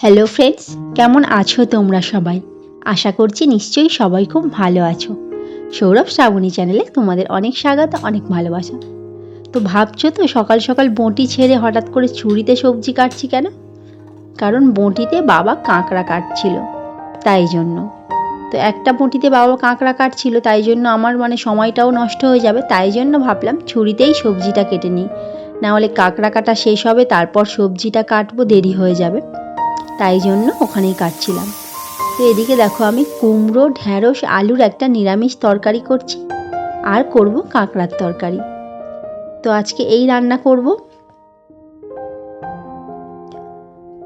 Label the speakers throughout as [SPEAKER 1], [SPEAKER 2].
[SPEAKER 1] Hello friends কেমন আছো তোমরা সবাই? আশা করছি নিশ্চয়ই সবাই খুব ভালো আছো। সৌরভ শ্রাবণী চ্যানেলে তোমাদের অনেক স্বাগত, অনেক ভালোবাসা। তো ভাবছ তো সকাল সকাল বঁটি ছেড়ে হঠাৎ করে ছুরিতে সবজি কাটছি কেন? কারণ বঁটিতে বাবা কাঁকড়া কাটছিল, তাই জন্য। তো একটা বঁটিতে বাবা কাঁকড়া কাটছিল, তাই জন্য আমার মানে সময়টাও নষ্ট হয়ে যাবে, তাই জন্য ভাবলাম ছুরিতেই সবজিটা কেটে নিই। না হলে কাঁকড়া কাটা শেষ হবে, তারপর সবজিটা কাটবো, দেরি হয়ে যাবে। তাই জন্য ওখানেই কাটছিলাম। তো এদিকে দেখো আমি কুমড়ো, ঢ্যাঁড়স, আলুর একটা নিরামিষ তরকারি করছি। আর করব কাঁকড়ার তরকারি। তো আজকে এই রান্না করব।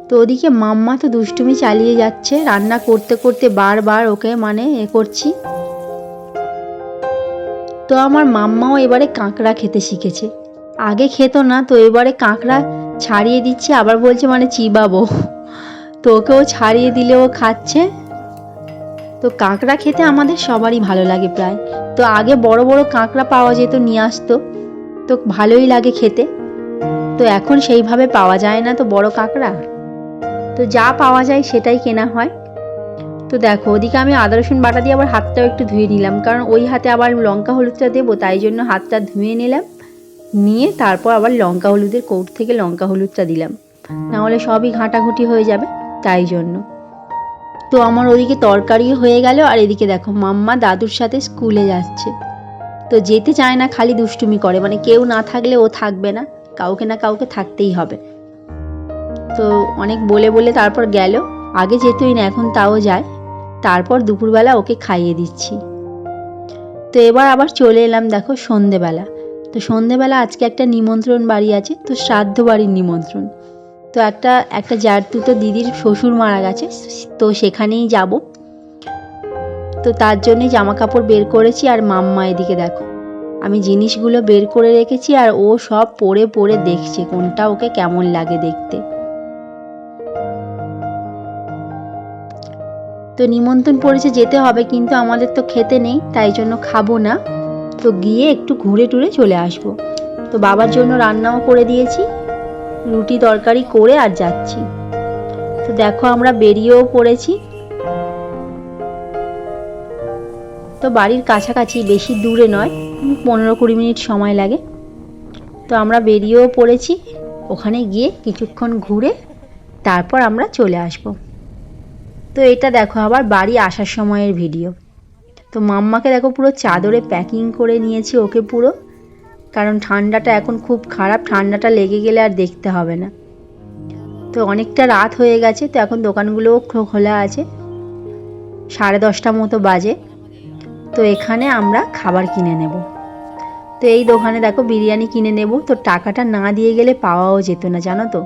[SPEAKER 1] তো ওদিকে মাম্মা তো দুষ্টুমি চালিয়ে যাচ্ছে। রান্না করতে করতে বারবার ওকে মানে এ করছি। তো আমার মাম্মাও এবারে কাঁকড়া খেতে শিখেছে। আগে খেত না, তো এবারে কাঁকড়া ছাড়িয়ে দিচ্ছে, আবার বলছে মানে চিবাবো। তো ওকেও ছাড়িয়ে দিলে ও খাচ্ছে? তো কাঁকড়া খেতে আমাদের সবারই ভালো লাগে প্রায়। তো আগে বড় বড় কাঁকড়া পাওয়া যেত, নিয়ে আসতো। তো ভালোই লাগে খেতে। তো এখন সেইভাবে পাওয়া যায় না তো বড় কাঁকড়া? তো যা পাওয়া যায় সেটাই কেনা হয়। তো দেখো, ওদিকে আমি আদা, রসুন বাটা দিয়ে আবার হাতটাও একটু ধুয়ে নিলাম। কারণ ওই হাতে আবার লঙ্কা, হলুদটা দেবো, তাই জন্য হাতটা ধুয়ে নিলাম। নিয়ে তারপর আবার লঙ্কা, হলুদের কৌট থেকে লঙ্কা, হলুদটা দিলাম। নাহলে সবই ঘাঁটাঘুটি হয়ে যাবে। তাই জন্য। তো আমার ওদিকে তরকারি হয়ে গেল আর এদিকে দেখো মাম্মা দাদুর সাথে স্কুলে যাচ্ছে। তো যেতে চায় না, খালি দুষ্টুমি করে। মানে কেউ না থাকলে ও থাকবে না, কাউকে না কাউকে থাকতেই হবে। তো অনেক বলে বলে তারপর গেল। আগে যেতই না, এখন তাও যায়। তারপর দুপুরবেলা ওকে খাইয়ে দিচ্ছি। তো এবার আবার চলে এলাম দেখো সন্ধেবেলা। তো সন্ধেবেলা আজকে একটা নিমন্ত্রণ বাড়ি আছে, তো শ্রাদ্ধ বাড়ির নিমন্ত্রণ। তো একটা একটা জারতুতো দিদির শ্বশুর মারা গেছে, তো সেখানেই যাব। তো তার জন্যই জামা কাপড় বের করেছি আর মাম্মা এদিকে দেখো। আমি জিনিসগুলো বের করে রেখেছি আর ও সব পরে পরে দেখছে কোনটা ওকে কেমন লাগে দেখতে। তো নিমন্ত্রণ পড়েছে যেতে হবে কিন্তু আমাদের তো খেতে নেই, তাই জন্য খাব না। তো গিয়ে একটু ঘুরে টুরে চলে আসব। তো বাবার জন্য রান্নাও করে দিয়েছি। রুটি তরকারি করে আর যাচ্ছি। তো দেখো আমরা বেরিয়েও পড়েছি। তো বাড়ির কাছাকাছি, বেশি দূরে নয় পনেরো কুড়ি মিনিট সময় লাগে। তো আমরা বেরিয়েও পড়েছি, ওখানে গিয়ে কিছুক্ষণ ঘুরে তারপর আমরা চলে আসব। তো এটা দেখো আবার বাড়ি আসার সময়ের ভিডিও। তো মাম্মাকে দেখো পুরো চাদরে প্যাকিং করে নিয়েছি, ওকে পুরো। কারণ ঠান্ডাটা এখন খুব খারাপ, ঠান্ডাটা লেগে গেলে আর দেখতে হবে না। তো অনেকটা রাত হয়ে গেছে, তো এখন দোকানগুলোও খোলা আছে। সাড়ে দশটা মতো বাজে। তো এখানে আমরা খাবার কিনে নেব। তো এই দোকানে দেখো বিরিয়ানি কিনে নেব। তো টাকাটা না দিয়ে গেলে পাওয়াও যেত না, জানো তো?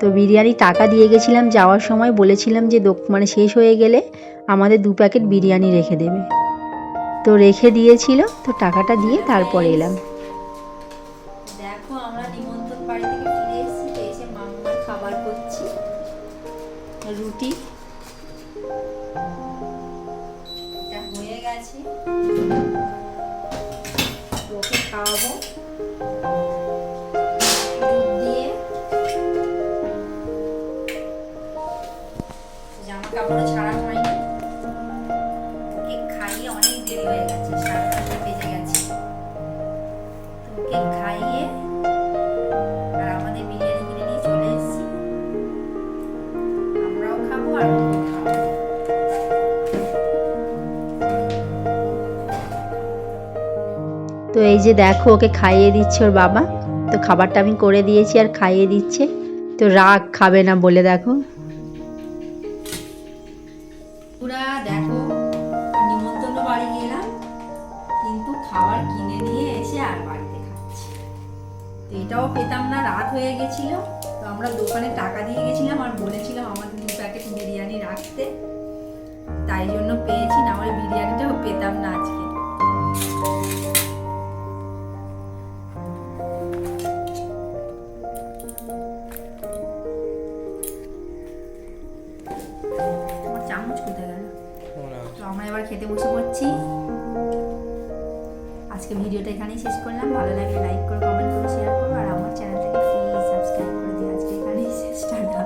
[SPEAKER 1] তো বিরিয়ানি টাকা দিয়ে গেছিলাম, যাওয়ার সময় বলেছিলাম যে মানে শেষ হয়ে গেলে আমাদের দু প্যাকেট বিরিয়ানি রেখে দেবে। তো রেখে দিয়েছিল, তো টাকাটা দিয়ে তারপর এলাম। বাড়ি থেকে ফিরে এসেছি এসে মাম্মার খাবার করছি। রুটি। এটা হয়ে গেছে। ওকে খাওয়াবো। জামা কাপড় ছাড়া হয়নি। ওকে খাইয়ে অনেক দেরি হয়ে গেছে, সাড়ে দশটা বেজে গেছে। তো ওকে খাইয়ে তো এই যে দেখো, ওকে খাইয়ে দিচ্ছে ওর বাবা। তো খাবারটা আমি করে দিয়েছি আর খাইয়ে দিচ্ছে। তো রাগ খাবে না বলে দেখো।
[SPEAKER 2] পুরা দেখো, নিমন্ত্রণ বাড়ি গেলাম, কিন্তু খাবার কিনে নিয়ে এসে আর বাড়িতে খাচ্ছি। তো এটাও পেতাম না, রাত হয়ে গেছিল। তো আমরা দোকানে টাকা দিয়ে গেছিলাম আর বলেছিলাম আমাদের দু প্যাকেট বিরিয়ানি রাখতে। তাই জন্য পেয়েছি, না হলে বিরিয়ানিটাও পেতাম না আজকে। চামচ কোথায় গেল। তো আমরা এবার খেতে বসে পড়ছি। আজকে ভিডিওটা এখানেই শেষ করলাম। ভালো লাগে লাইক করো কমেন্ট করো শেয়ার করো আর আমার চ্যানেলটাকে প্লিজ সাবস্ক্রাইব করে দিও। আজকে এখানেই শেষ টাটা।